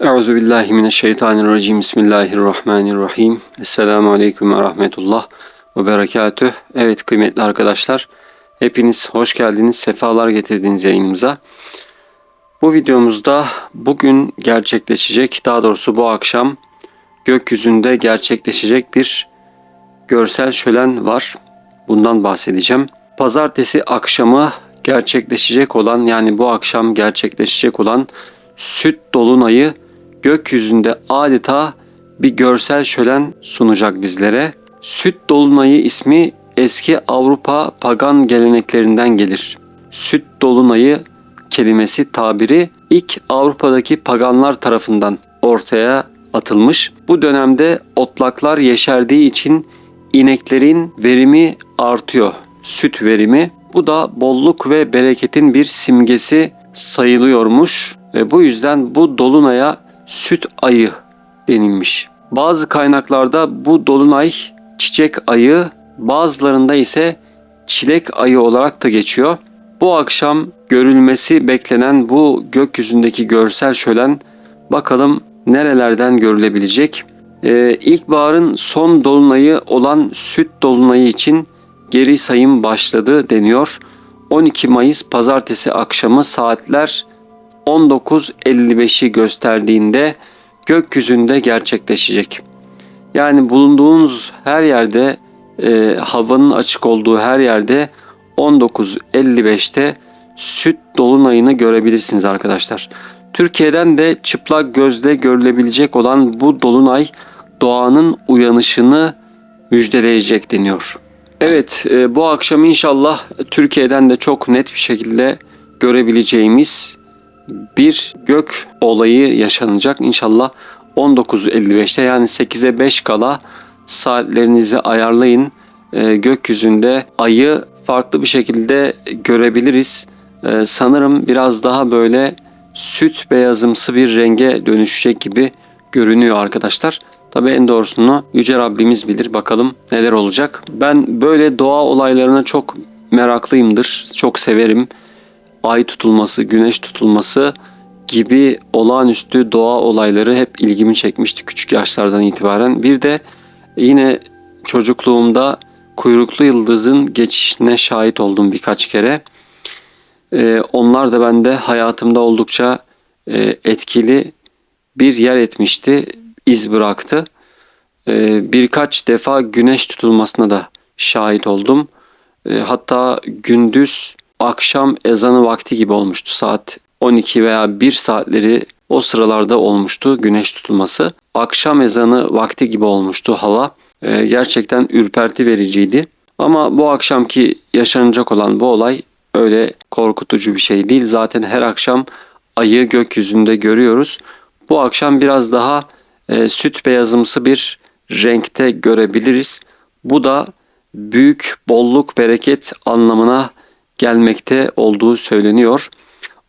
Euzu billahi mineşşeytanirracim. Bismillahirrahmanirrahim. Esselamu aleyküm ve rahmetullah ve berekatüh. Evet kıymetli arkadaşlar, hepiniz hoş geldiniz, sefalar getirdiniz yayınımıza. Bu videomuzda bugün gerçekleşecek, daha doğrusu bu akşam gökyüzünde gerçekleşecek bir görsel şölen var. Bundan bahsedeceğim. Pazartesi akşamı gerçekleşecek olan yani bu akşam gerçekleşecek olan süt dolunayı gökyüzünde adeta bir görsel şölen sunacak bizlere. Süt dolunayı ismi eski Avrupa pagan geleneklerinden gelir. Süt dolunayı kelimesi tabiri ilk Avrupa'daki paganlar tarafından ortaya atılmış. Bu dönemde otlaklar yeşerdiği için ineklerin verimi artıyor. Süt verimi. Bu da bolluk ve bereketin bir simgesi sayılıyormuş ve bu yüzden bu dolunaya süt ayı denilmiş. Bazı kaynaklarda bu dolunay çiçek ayı, bazılarında ise çilek ayı olarak da geçiyor. Bu akşam görülmesi beklenen bu gökyüzündeki görsel şölen bakalım nerelerden görülebilecek. Ee, ilkbaharın son dolunayı olan süt dolunayı için geri sayım başladı deniyor. 12 Mayıs pazartesi akşamı saatler 19.55'i gösterdiğinde gökyüzünde gerçekleşecek. Yani bulunduğunuz her yerde e, havanın açık olduğu her yerde 19.55'te süt dolunayını görebilirsiniz arkadaşlar. Türkiye'den de çıplak gözle görülebilecek olan bu dolunay doğanın uyanışını müjdeleyecek deniyor. Evet e, bu akşam inşallah Türkiye'den de çok net bir şekilde görebileceğimiz bir gök olayı yaşanacak. İnşallah 19.55'te yani 8'e 5 kala saatlerinizi ayarlayın. E, gökyüzünde ayı farklı bir şekilde görebiliriz. E, sanırım biraz daha böyle süt beyazımsı bir renge dönüşecek gibi görünüyor arkadaşlar. Tabi en doğrusunu Yüce Rabbimiz bilir. Bakalım neler olacak. Ben böyle doğa olaylarına çok meraklıyımdır. Çok severim. Ay tutulması, güneş tutulması gibi olağanüstü doğa olayları hep ilgimi çekmişti küçük yaşlardan itibaren. Bir de yine çocukluğumda kuyruklu yıldızın geçişine şahit oldum birkaç kere. Ee, onlar da bende hayatımda oldukça e, etkili bir yer etmişti iz bıraktı. Ee, birkaç defa güneş tutulmasına da şahit oldum. Ee, hatta gündüz akşam ezanı vakti gibi olmuştu. Saat 12 veya 1 saatleri o sıralarda olmuştu güneş tutulması. Akşam ezanı vakti gibi olmuştu hava. Ee, gerçekten ürperti vericiydi. Ama bu akşamki yaşanacak olan bu olay öyle korkutucu bir şey değil. Zaten her akşam ayı gökyüzünde görüyoruz. Bu akşam biraz daha e, süt beyazımsı bir renkte görebiliriz. Bu da büyük bolluk bereket anlamına gelmekte olduğu söyleniyor.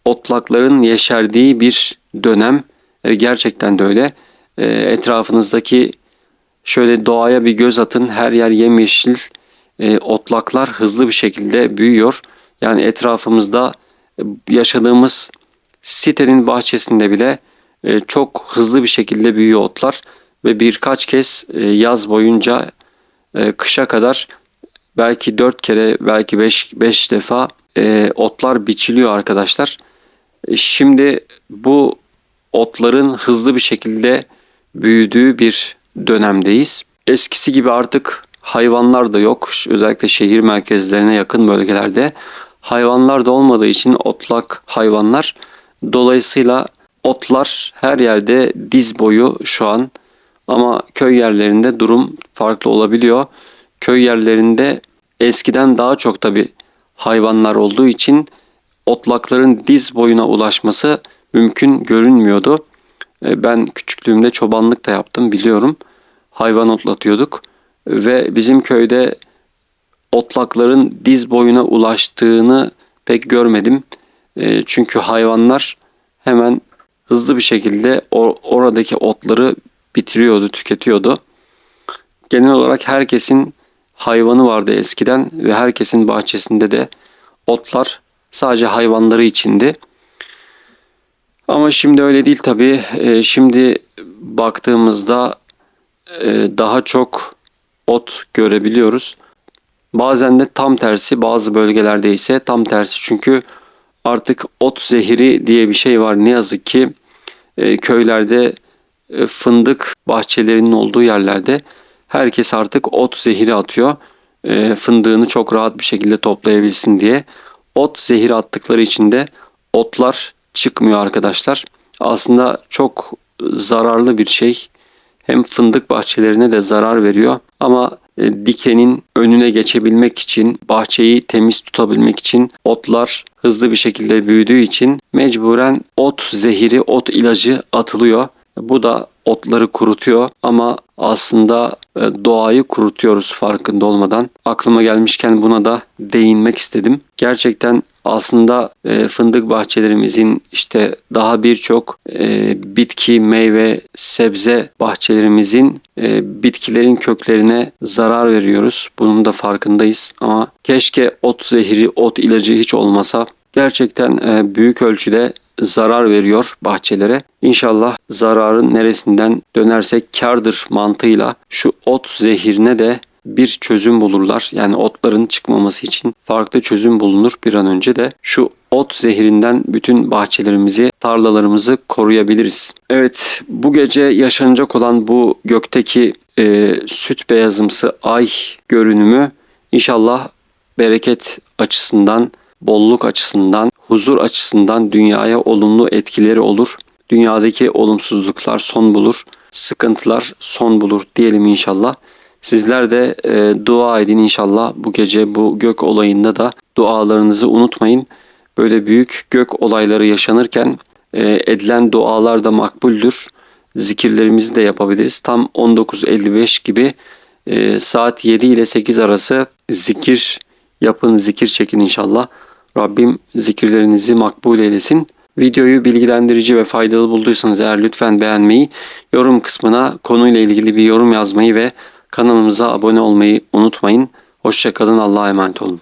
Otlakların yeşerdiği bir dönem e, gerçekten de öyle. E, etrafınızdaki şöyle doğaya bir göz atın her yer yemyeşil e, otlaklar hızlı bir şekilde büyüyor. Yani etrafımızda e, yaşadığımız sitenin bahçesinde bile e, çok hızlı bir şekilde büyüyor otlar ve birkaç kez e, yaz boyunca e, kışa kadar belki dört kere belki beş, beş defa otlar biçiliyor arkadaşlar. Şimdi bu otların hızlı bir şekilde büyüdüğü bir dönemdeyiz. Eskisi gibi artık hayvanlar da yok. Özellikle şehir merkezlerine yakın bölgelerde hayvanlar da olmadığı için otlak hayvanlar dolayısıyla Otlar her yerde diz boyu şu an ama köy yerlerinde durum farklı olabiliyor. Köy yerlerinde eskiden daha çok tabi hayvanlar olduğu için otlakların diz boyuna ulaşması mümkün görünmüyordu. E, ben küçüklüğümde çobanlık da yaptım biliyorum. Hayvan otlatıyorduk ve bizim köyde otlakların diz boyuna ulaştığını pek görmedim. E, çünkü hayvanlar hemen hızlı bir şekilde or oradaki otları bitiriyordu, tüketiyordu. Genel olarak herkesin hayvanı vardı eskiden ve herkesin bahçesinde de otlar sadece hayvanları içindi. Ama şimdi öyle değil tabii. Ee, şimdi baktığımızda e, daha çok ot görebiliyoruz. Bazen de tam tersi bazı bölgelerde ise tam tersi çünkü artık ot zehiri diye bir şey var ne yazık ki e, köylerde e, fındık bahçelerinin olduğu yerlerde herkes artık ot zehiri atıyor. E, fındığını çok rahat bir şekilde toplayabilsin diye. Ot zehiri attıkları için de otlar çıkmıyor arkadaşlar. Aslında çok zararlı bir şey. Hem fındık bahçelerine de zarar veriyor ama e, dikenin önüne geçebilmek için, bahçeyi temiz tutabilmek için otlar hızlı bir şekilde büyüdüğü için mecburen ot zehiri, ot ilacı atılıyor. Bu da otları kurutuyor ama aslında doğayı kurutuyoruz farkında olmadan. Aklıma gelmişken buna da değinmek istedim. Gerçekten aslında e, fındık bahçelerimizin işte daha birçok e, bitki, meyve, sebze bahçelerimizin e, bitkilerin köklerine zarar veriyoruz. Bunun da farkındayız ama keşke ot zehiri, ot ilacı hiç olmasa. Gerçekten e, büyük ölçüde zarar veriyor bahçelere. İnşallah zararın neresinden dönersek kardır mantığıyla şu ot zehirine de bir çözüm bulurlar. Yani otların çıkmaması için farklı çözüm bulunur bir an önce de şu ot zehirinden bütün bahçelerimizi, tarlalarımızı koruyabiliriz. Evet, bu gece yaşanacak olan bu gökteki e, süt beyazımsı ay görünümü inşallah bereket açısından, bolluk açısından, huzur açısından dünyaya olumlu etkileri olur. Dünyadaki olumsuzluklar son bulur, sıkıntılar son bulur diyelim inşallah. Sizler de e, dua edin inşallah bu gece bu gök olayında da dualarınızı unutmayın. Böyle büyük gök olayları yaşanırken e, edilen dualar da makbuldür. Zikirlerimizi de yapabiliriz. Tam 19.55 gibi e, saat 7 ile 8 arası zikir yapın, zikir çekin inşallah. Rabbim zikirlerinizi makbul eylesin. Videoyu bilgilendirici ve faydalı bulduysanız eğer lütfen beğenmeyi, yorum kısmına konuyla ilgili bir yorum yazmayı ve kanalımıza abone olmayı unutmayın. Hoşçakalın, Allah'a emanet olun.